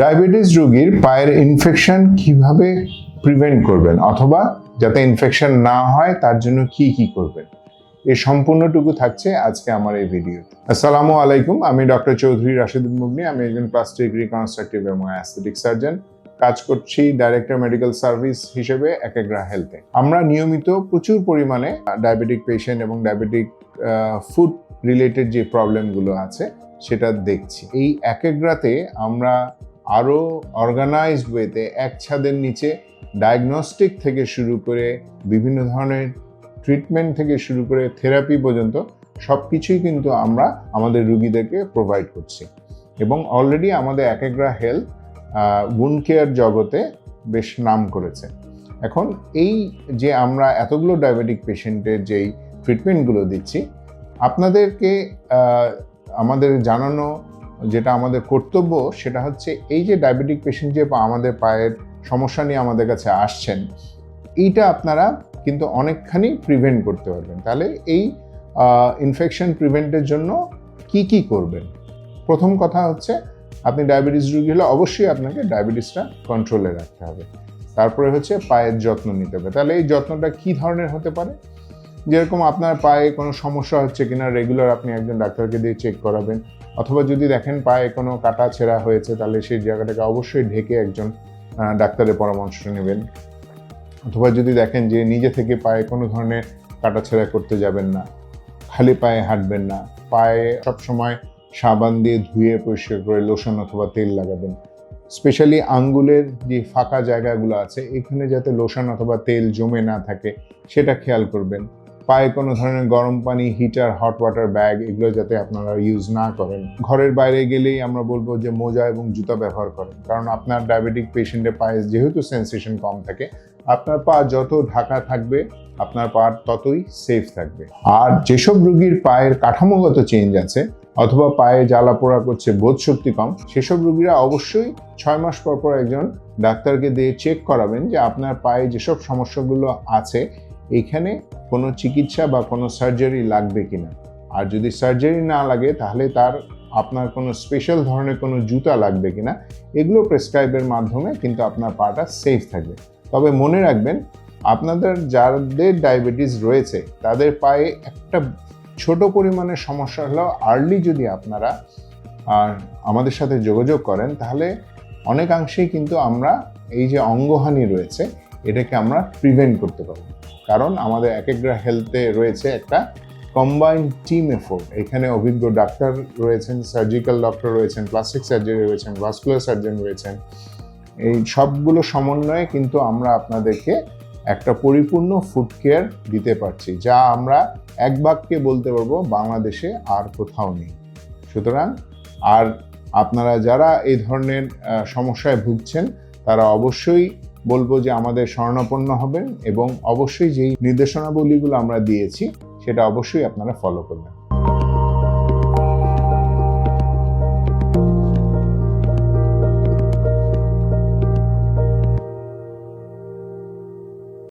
Diabetes রোগীর পায়ের infection কীভাবে প্রিভেন্ট করবেন? অথবা যাতে ইনফেকশন না হয়, তার জন্য কি কি করবেন? এই সম্পূর্ণটুকু থাকছে আজকে আমার এই ভিডিও আসসালামু আলাইকুম, আমি ডক্টর চৌধুরী রাশিদুল মুগনি, আমি একজন প্লাস্টিক রিকনস্ট্রাকটিভ এবং অ্যাস্থেটিক সার্জন কাজ করছি ডাইরেক্টর মেডিকেল সার্ভিস হিসেবে একেগ্রা হেলথে আমরা নিয়মিত প্রচুর পরিমাণে ডায়াবেটিক পেশেন্ট এবং ডায়াবেটিক ফুড রিলেটেড যে প্রবলেমগুলো আছে, সেটা দেখছি। এই একেগ্রাতে আমরা আরও অর্গানাইজড ওয়েতে এক ছাদের নিচে ডায়াগনস্টিক থেকে শুরু করে বিভিন্ন ধরনের ট্রিটমেন্ট থেকে শুরু করে থেরাপি পর্যন্ত সব কিছুই কিন্তু আমরা আমাদের রুগীদেরকে প্রোভাইড করছি। এবং অলরেডি আমাদের একেগ্রা হেলথ উন্ড কেয়ার জগতে বেশ নাম করেছে। এখন এই যে আমরা এতগুলো ডায়াবেটিক পেশেন্টের যেই ট্রিটমেন্টগুলো দিচ্ছি, আপনাদেরকে আমাদের জানানো যেটা আমাদের কর্তব্য, সেটা হচ্ছে এই যে ডায়াবেটিক পেশেন্ট যে আমাদের পায়ের সমস্যা নিয়ে আমাদের কাছে আসছেন, এইটা আপনারা কিন্তু অনেকখানি প্রিভেন্ট করতে পারবেন। তাহলে এই ইনফেকশন প্রিভেন্টের জন্য কি কি করবেন? প্রথম কথা হচ্ছে, আপনি ডায়াবেটিস রোগী হলে অবশ্যই আপনাকে ডায়াবেটিসটা কন্ট্রোলে রাখতে হবে। তারপরে হচ্ছে পায়ের যত্ন নিতে হবে। তাহলে এই যত্নটা কি ধরনের হতে পারে? যেরকম আপনার পায়ে কোনো সমস্যা হচ্ছে কিনা রেগুলার আপনি একজন ডাক্তারকে দিয়ে চেক করাবেন। অথবা যদি দেখেন পায়ে কোনো কাটা ছেঁড়া হয়েছে, তাহলে সেই জায়গাটাকে অবশ্যই ঢেকে একজন ডাক্তারের পরামর্শ নেবেন। অথবা যদি দেখেন যে নিজে থেকে পায়ে কোনো ধরনের কাটা ছেঁড়া করতে যাবেন না, খালি পায়ে হাঁটবেন না, পায়ে সবসময় সাবান দিয়ে ধুয়ে পরিষ্কার করে লোশন অথবা তেল লাগাবেন। স্পেশালি আঙ্গুলের যে ফাঁকা জায়গাগুলো আছে, এখানে যাতে লোশন অথবা তেল জমে না থাকে, সেটা খেয়াল করবেন। পায়ে কোনো ধরনের গরম পানি হিটার হট ওয়াটার ব্যাগ এগুলো যাতে আপনারা ইউজ না করেন। ঘরের বাইরে গেলেই আমরা বলব যে মোজা এবং জুতা ব্যবহার করেন। কারণ আপনার ডায়াবেটিক পেশেন্টের পায়ে যেহেতু সেন্সেশন কম থাকে, আপনার পা যত ঢাকা থাকবে, আপনার পা ততই সেফ থাকবে। আর যেসব রুগীর পায়ের কাঠামোগত চেঞ্জ আছে, অথবা পায়ে জ্বালা পোড়া করছে, বোধ শক্তি কম, সেসব রুগীরা অবশ্যই ছয় মাস পর পর একজন ডাক্তারকে দিয়ে চেক করাবেন যে আপনার পায়ে যেসব সমস্যাগুলো আছে, এখানে কোনো চিকিৎসা বা কোনো সার্জারি লাগবে কি না আর যদি সার্জারি না লাগে, তাহলে তার আপনার কোনো স্পেশাল ধরনের কোনো জুতা লাগবে কিনা, এগুলো প্রেসক্রাইবের মাধ্যমে কিন্তু আপনার পাটা সেফ থাকবে। তবে মনে রাখবেন, আপনাদের যাদের ডায়াবেটিস রয়েছে, তাদের পায়ে একটা ছোট পরিমাণের সমস্যা হলেও আর্লি যদি আপনারা, আর আমাদের সাথে যোগাযোগ করেন, তাহলে অনেকাংশেই কিন্তু আমরা এই যে অঙ্গহানি রয়েছে এটাকে আমরা প্রিভেন্ট করতে পারব। কারণ আমাদের এক একগ্রা হেলথে রয়েছে একটা কম্বাইন্ড টিম এফোর্ট এখানে অভিজ্ঞ ডাক্তার রয়েছেন সার্জিক্যাল ডক্টর রয়েছেন প্লাস্টিক সার্জারি রয়েছেন ভাস্কুলার সার্জন রয়েছেন। এই সবগুলো সমন্বয়ে কিন্তু আমরা আপনাদেরকে একটা পরিপূর্ণ ফুড কেয়ার দিতে পারছি, যা আমরা এক বাক্যে বলতে পারব, বাংলাদেশে আর কোথাও নেই। সুতরাং, আর আপনারা যারা এই ধরনের সমস্যায় ভুগছেন, তারা অবশ্যই বলব যে আমাদের শরণাপন্ন হবেন এবং অবশ্যই যেই নির্দেশনাবলীগুলো আমরা দিয়েছি, সেটা অবশ্যই আপনারা ফলো করবেন।